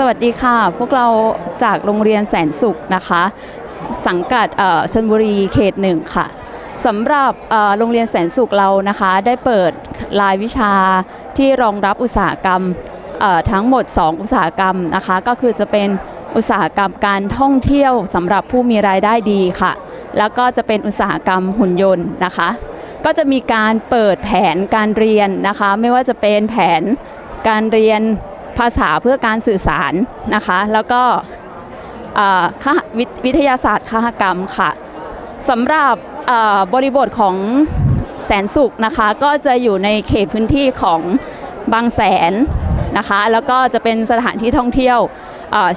สวัสดีค่ะ พวกเราจากโรงเรียนแสนสุขนะคะ สังกัดชลบุรีเขตหนึ่งค่ะสำหรับโรงเรียนแสนสุขเรานะคะ ได้เปิดรายวิชาที่รองรับอุตสาหกรรมทั้งหมด 2 อุตสาหกรรมนะคะ ก็คือจะเป็นอุตสาหกรรมการท่องเที่ยวสำหรับผู้มีรายได้ดีค่ะ แล้วก็จะเป็นอุตสาหกรรมหุ่นยนต์นะคะ ก็จะมีการเปิดแผนการเรียนนะคะ ไม่ว่าจะเป็นแผนการเรียน ภาษาเพื่อการสื่อสารนะคะ แล้วก็วิทวิทยาศาสตร์คหกรรมค่ะสำหรับบริบทของแสนสุขนะคะ ก็จะอยู่ในเขตพื้นที่ของบางแสนนะคะ แล้วก็จะเป็นสถานที่ท่องเที่ยว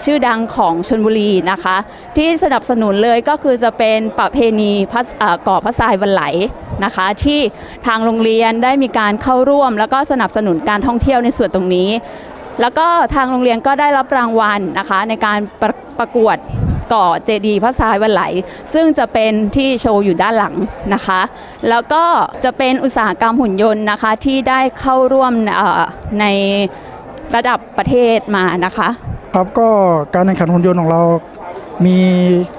ชื่อดังของชนบุรีนะคะ ที่สนับสนุนเลยก็คือจะเป็นประเพณีเก่อพระทรายวันไหลนะคะ ที่ทางโรงเรียนได้มีการเข้าร่วม แล้วก็สนับสนุนการท่องเที่ยวในส่วนตรงนี้ แล้วก็ทางโรงเรียนก็ได้รับรางวัลนะคะในการประประกวดก่อเจดีย์พระทรายวันไหล ซึ่งจะเป็นที่โชว์อยู่ด้านหลังนะคะ แล้วก็จะเป็นอุตสาหกรรมหุ่นยนต์นะคะที่ได้เข้าร่วมในระดับประเทศมานะคะ ครับก็การแข่งขันหุ่นยนต์ของเรา มี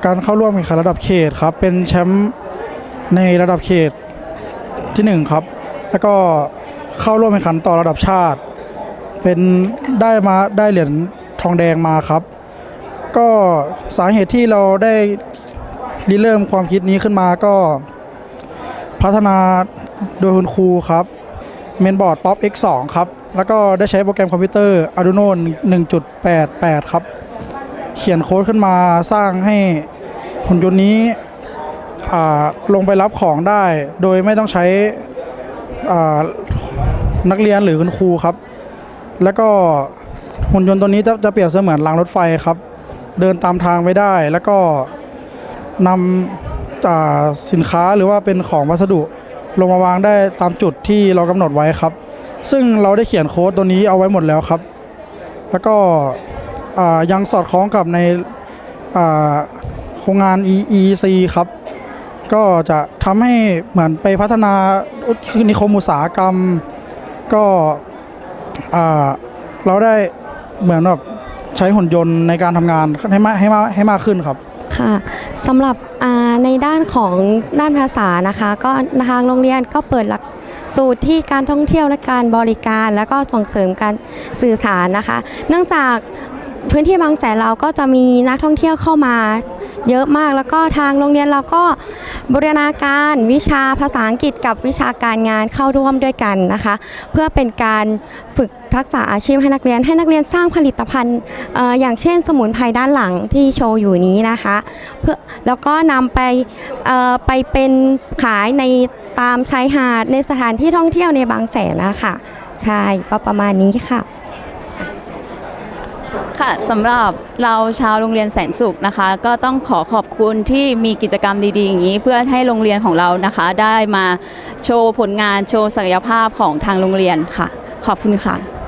การเข้าร่วมแข่งขันระดับเขตครับ เป็นแชมป์ในระดับเขตที่หนึ่งครับ แล้วก็เข้าร่วมแข่งขันต่อระดับชาติ เป็นได้มาได้เหรียญทองแดงมาครับ ก็สาเหตุที่เราได้ริเริ่มความคิดนี้ขึ้นมาก็ พัฒนาโดยคุณครูครับเมนบอร์ด Pop X2 ครับ แล้วก็ได้ใช้โปรแกรมคอมพิวเตอร์ Arduino 1.88 ครับ เขียนโค้ดขึ้นมาสร้างให้หุ่นยนต์นี้อ่าลงไปรับของได้ โดยไม่ต้องใช้อ่านักเรียนหรือคุณครูครับ แล้วก็หุ่นยนต์ตัวนี้จะจะเปรียบเสมือนรางรถไฟครับ เดินตามทางไปได้ แล้วก็นำสินค้าหรือว่าเป็นของวัสดุลงมาวางได้ตามจุดที่เรากำหนดไว้ครับ ซึ่งเราได้เขียนโค้ดตัวนี้เอาไว้หมดแล้วครับ แล้วก็ยังสอดคล้องกับในโครงงาน EEC ครับ ก็จะทำให้เหมือนไปพัฒนานิคมอุตสาหกรรม ก็ เราได้เหมือนแบบใช้หุ่นยนต์ในการทำงานให้มากให้มากให้มากขึ้นครับ ค่ะสำหรับในด้านของด้านภาษานะคะ ก็ทางโรงเรียนก็เปิดหลักสูตรที่การท่องเที่ยวและการบริการ แล้วก็ส่งเสริมการสื่อสารนะคะ เนื่องจาก พื้นที่บางแสนเราก็จะมีนักท่องเที่ยวเข้ามา เยอะมากแล้วก็ทางโรงเรียนเราก็บริณาการวิชาภาษาอังกฤษกับวิชาการงานเข้าร่วมด้วยกันนะคะ เพื่อเป็นการฝึกทักษะอาชีพให้นักเรียนให้นักเรียนสร้างผลิตภัณฑ์อย่างเช่น สมุนไพรด้านหลังที่โชว์อยู่นี้นะคะเพื่อแล้วก็นำไปไปเป็นขายในตามชายหาดในสถานที่ท่องเที่ยวในบางแสนนะคะใช่ก็ประมาณนี้ค่ะ ค่ะสำหรับเราชาวโรงเรียนแสนสุขนะคะ ก็ต้องขอขอบคุณที่มีกิจกรรมดีๆอย่างนี้ เพื่อให้โรงเรียนของเรานะคะ ได้มาโชว์ผลงานโชว์ศักยภาพของทางโรงเรียนค่ะ ขอบคุณค่ะ